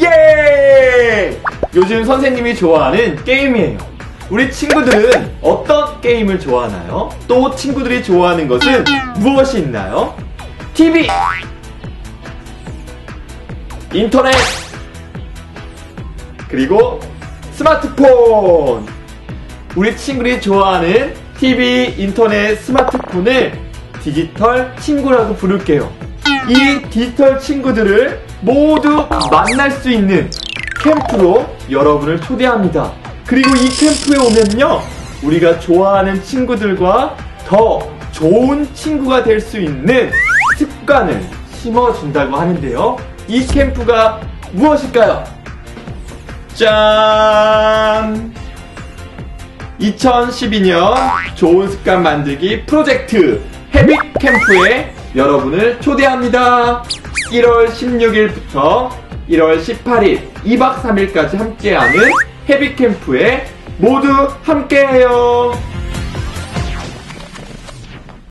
예! 요즘 선생님이 좋아하는 게임이에요. 우리 친구들은 어떤 게임을 좋아하나요? 또 친구들이 좋아하는 것은 무엇이 있나요? TV, 인터넷, 그리고 스마트폰. 우리 친구들이 좋아하는 TV, 인터넷, 스마트폰을 디지털 친구라고 부를게요. 이 디지털 친구들을 모두 만날 수 있는 캠프로 여러분을 초대합니다. 그리고 이 캠프에 오면요, 우리가 좋아하는 친구들과 더 좋은 친구가 될 수 있는 습관을 심어준다고 하는데요. 이 캠프가 무엇일까요? 짠! 2012년 좋은 습관 만들기 프로젝트 헤빅 캠프에 여러분을 초대합니다. 1월 16일부터 1월 18일 2박 3일까지 함께하는 헤빅 캠프에 모두 함께해요.